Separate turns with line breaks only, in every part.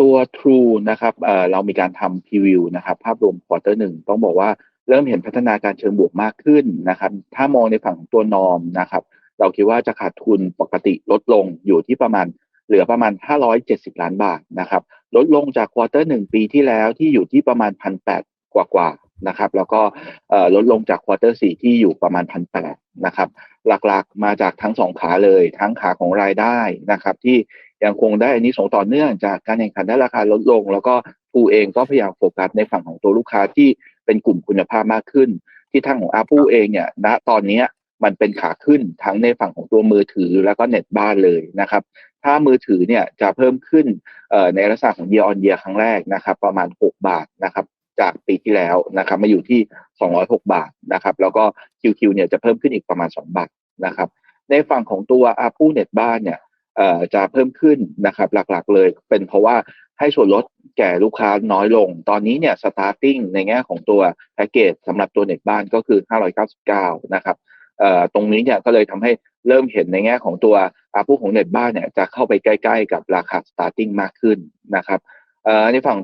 ตัว True นะครับเรามีการทำพรีวิวนะครับภาพรวมควอเตอร์หนึ่งต้องบอกว่าเริ่มเห็นพัฒนาการเชิงบวกมากขึ้นนะครับ ถ้ามองในฝั่งของตัวนอมนะครับ เราคิดว่าจะขาดทุนปกติลดลงอยู่ที่ประมาณเหลือประมาณ 570 ล้านบาทนะครับ ลดลงจากควอเตอร์หนึ่งปีที่แล้วที่อยู่ที่ประมาณพันแปดกว่ากว่านะครับ แล้วก็ลดลงจากควอเตอร์สี่ที่อยู่ประมาณพันแปดนะครับ หลักๆมาจากทั้งสองขาเลย ทั้งขาของรายได้นะครับที่ ยังคงได้อันนี้ส่งต่อเนื่องจากการแข่งขันได้ราคาลดลง แล้วก็ฟูเองก็พยายามโฟกัสในฝั่งของตัวลูกค้าที่เป็นกลุ่มคุณภาพมากขึ้น ที่ทางของ Apple เองเนี่ยณตอนนี้มันเป็นขาขึ้นทั้งในฝั่งของตัวมือถือแล้วก็เน็ตบ้านเลยนะครับ ถ้ามือถือเนี่ยจะเพิ่มขึ้นในลักษณะของ year on year ครั้งแรกนะครับ ประมาณ 6 บาทนะครับจากปีที่แล้วนะครับมาอยู่ที่ 206 บาทนะครับแล้วก็ QQ เนี่ยจะเพิ่มขึ้นอีกประมาณ 2 บาทนะครับในฝั่งของตัว Apple Net บ้านเนี่ย จะเพิ่มขึ้นนะครับหลักๆ เลย เป็นเพราะว่าให้ส่วนลดแก่ลูกค้าน้อยลง ตอนนี้เนี่ย starting ในแง่ของตัวแพ็กเกจสำหรับตัวเน็ตบ้านก็คือ 599 นะครับเอ่อตรงนี้เนี่ยก็เลยทำให้เริ่มเห็นในแง่ของตัวอาผู้ของเน็ตบ้านเนี่ยจะเข้าไปใกล้ๆ กับราคา starting มากขึ้นนะครับเอ่อในฝั่ง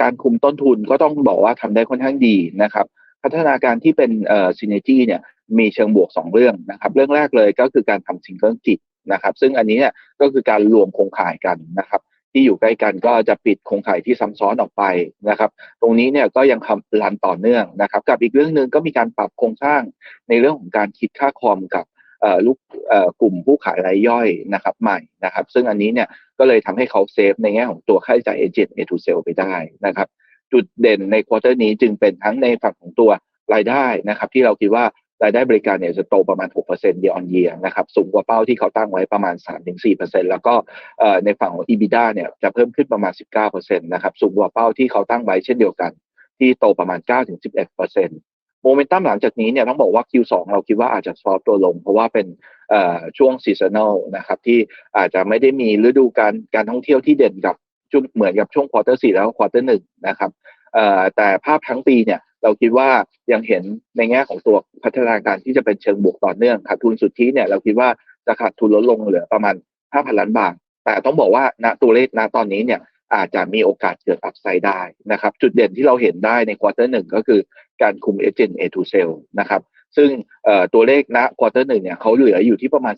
การคุมต้นทุนก็ต้องบอกว่าทำได้ค่อนข้างดีนะครับ พัฒนาการที่เป็นเอ่อ synergy เนี่ยมีเชิงบวก 2 เรื่องนะครับ เรื่องแรกเลยก็คือการทำซิงเกิลจิต นะครับ ซึ่งอันนี้เนี่ยก็คือการรวมโครงข่ายกันนะครับ ที่อยู่ใกล้กันก็จะปิดโครงข่ายที่ซ้ำซ้อนออกไปนะครับ ตรงนี้เนี่ยก็ยังทำรันต่อเนื่องนะครับ กับอีกเรื่องหนึ่งก็มีการปรับโครงสร้างในเรื่องของการคิดค่าคอมกับลูกกลุ่มผู้ขายรายย่อยนะครับใหม่นะครับ ซึ่งอันนี้เนี่ยก็เลยทำให้เขาเซฟในแง่ของตัวค่าใช้จ่ายเอเจนต์ A to sell ไปได้นะครับ จุดเด่นในควอเตอร์นี้จึงเป็นทั้งในฝั่งของตัวรายได้นะครับ ที่เราคิดว่า รายได้บริการเนี่ยจะโตประมาณ 6% year on year นะครับ สูงกว่าเป้าที่เขาตั้งไว้ประมาณ 3-4%แล้วก็ในฝั่งของ EBITDA เนี่ยจะเพิ่มขึ้นประมาณ 19%นะครับ สูงกว่าเป้าที่เขาตั้งไว้เช่นเดียวกัน ที่โตประมาณ 9-11%โมเมนตัมหลังจากนี้เนี่ยต้องบอกว่า Q2 เราคิดว่าอาจจะซอฟตัวลง เพราะว่าเป็นช่วงซีซัน a ลนะครับที่อาจจะไม่ได้มีฤดูการการท่องเที่ยวที่เด่นกับเหมือนกับช่วงควอเตอร์สี่แล้วควอเตอร์หนึ่งนะครับแต่ภาพทั้งปีเนี่ย เราคิดว่ายังเห็นในแง่ของตัวพัฒนาการที่จะเป็นเชิงบวกต่อเนื่องขาดทุนสุทธิเนี่ยเราคิดว่าจะขาดทุนลดลงเหลือประมาณ 5,000 ล้านบาท แต่ต้องบอกว่าณตัวเลขณตอนนี้เนี่ยอาจจะมีโอกาสเกิดอัพไซด์ได้นะครับจุดเด่นที่เราเห็นได้ในควอเตอร์หนึ่งก็คือการคุมเอเจนต์ A to sell นะครับซึ่งตัวเลขณควอเตอร์หนึ่งเนี่ยเขาเหลืออยู่ที่ประมาณ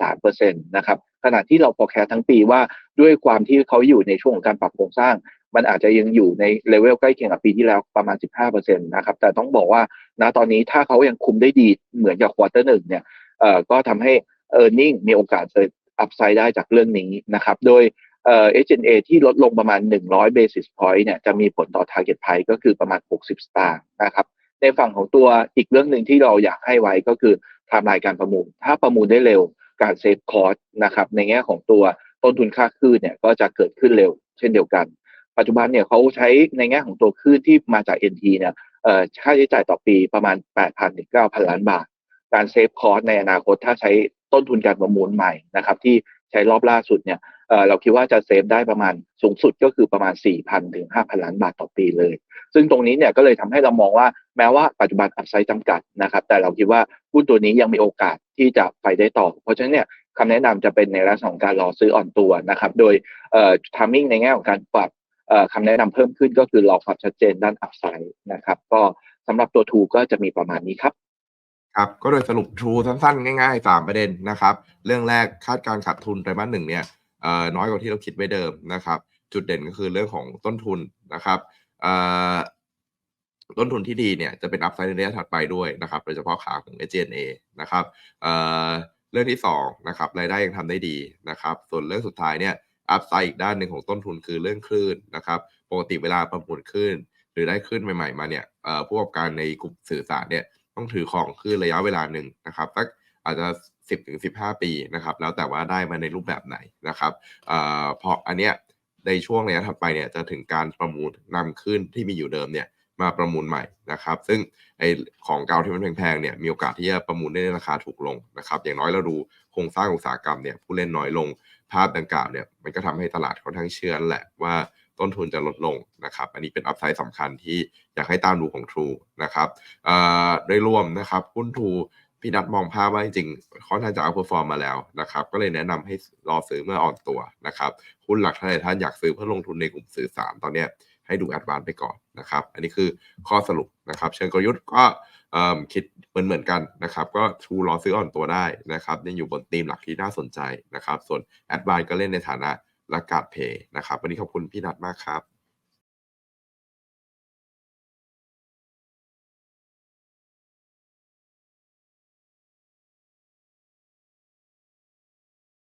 12.3%นะครับขณะที่เรา forecast ทั้งปีว่าด้วยความที่เขาอยู่ในช่วงของการปรับโครงสร้าง มันอาจจะยังอยู่ในเลเวลใกล้เคียงกับปีที่แล้วประมาณ 15%นะครับ แต่ต้องบอกว่าณตอนนี้ถ้าเขายังคุมได้ดีเหมือนกับควอเตอร์หนึ่งเนี่ยเอ่อก็ทำให้ e a r n i n g มีโอกาสเกิอัพไซด์ได้จากเรื่องนี้นะครับ โดยเอ่อ HNA ที่ลดลงประมาณ 100 basis point เนี่ยจะมีผลต่อ target price ก็คือประมาณ 60 สตางค์นะครับ ในฝั่งของตัวอีกเรื่องหนึ่งที่เราอยากให้ไว้ก็คือไทม์ไลน์การประมูล ถ้าประมูลได้เร็วการเซฟคอร์สนะครับในแง่ของตัวต้นทุนค่าคืนเนี่ยก็จะเกิดขึ้นเร็วเช่นเดียวกัน ปัจจุบันเนี่ยเขาใช้ในแง่ของตัวคลื่นที่มาจาก NT เนี่ยค่าใช้จ่ายต่อปีประมาณ 8,000ถึง9,000 ล้านบาท การเซฟคอร์สในอนาคตถ้าใช้ต้นทุนการประมูลใหม่นะครับที่ใช้รอบล่าสุดเนี่ยเเราคิดว่าจะเซฟได้ประมาณสูงสุดก็คือประมาณ 4,000 ถึง 5,000 ล้านบาทต่อปีเลย ซึ่งตรงนี้เนี่ยก็เลยทำให้เรามองว่าแม้ว่าปัจจุบันอัพไซด์จำกัดนะครับ แต่เราคิดว่าหุ้นตัวนี้ยังมีโอกาสที่จะไปได้ต่อ เพราะฉะนั้นเนี่ยคำแนะนำจะเป็นในลักษณะของการรอซื้ออ่อนตัวนะครับ โดยทามมิ่งในแง่ของการปรับ คำแนะนำเพิ่มขึ้นก็คือรอความชัดเจนด้านอัพไซด์นะครับ ก็สำหรับตัวทูก็จะมีประมาณนี้ครับ
ครับก็โดยสรุป True สั้นๆ ง่ายๆ 3 ประเด็นนะครับ เรื่องแรกคาดการขาดทุนไตรมาสหนึ่งเนี่ยน้อยกว่าที่เราคิดไว้เดิมนะครับ จุดเด่นก็คือเรื่องของต้นทุนนะครับต้นทุนที่ดีเนี่ยจะเป็นอัพไซด์ในระยะถัดไปด้วยนะครับโดยเฉพาะขาของ SG&A นะครับเเรื่องที่2นะครับรายได้ยังทำได้ดีนะครับ ส่วนเรื่องสุดท้ายเนี่ย อัพไซด์อีกด้านหนึ่งของต้นทุนคือเรื่องคลื่นนะครับปกติเวลาประมูลคลื่นหรือได้คลื่นใหม่ๆมาเนี่ยผู้ประกอบการในกลุ่มสื่อสารเนี่ยต้องถือของคลื่นระยะเวลาหนึ่งนะครับสักอาจจะ10ถึง15 ปีนะครับแล้วแต่ว่าได้มาในรูปแบบไหนนะครับเอ่อเพราะอันเนี้ยในช่วงระยะถัดไปเนี่ยจะถึงการประมูลนำขึ้นที่มีอยู่เดิมเนี่ย มาประมูลใหม่นะครับ ซึ่งไอของเก่าที่มันแพงๆเนี่ยมีโอกาสที่จะประมูลได้ในราคาถูกลงนะครับ อย่างน้อยเราดูโครงสร้างอุตสาหกรรมเนี่ยผู้เล่นน้อยลงภาพดังกล่าวเนี่ยมันก็ทำให้ตลาดค่อนข้างเชื่อแหละว่าต้นทุนจะลดลงนะครับ อันนี้เป็นอัพไซด์สำคัญที่อยากให้ตามดูของ True นะครับโดยรวมนะครับหุ้น True พี่นัทมองภาพว่าจริงๆค่อนข้างจะเอาเปอร์ฟอร์มมาแล้วนะครับ ก็เลยแนะนำให้รอซื้อเมื่ออ่อนตัวนะครับหุ้นหลักท่านใดท่านอยากซื้อเพื่อลงทุนในกลุ่มสื่อสารตอนนี้ ให้ดูแอดวานไปก่อนนะครับ อันนี้คือข้อสรุปนะครับ เชิงกลยุทธ์ก็คิดเหมือนเหมือนกันนะครับ ก็ทูรอซื้ออ่อนตัวได้นะครับยังอยู่บนธีมหลักที่น่าสนใจนะครับ ส่วนแอดวานก็เล่นในฐานะละกาดเพย์นะครับ วันนี้ขอบคุณพี่นัดมากครับ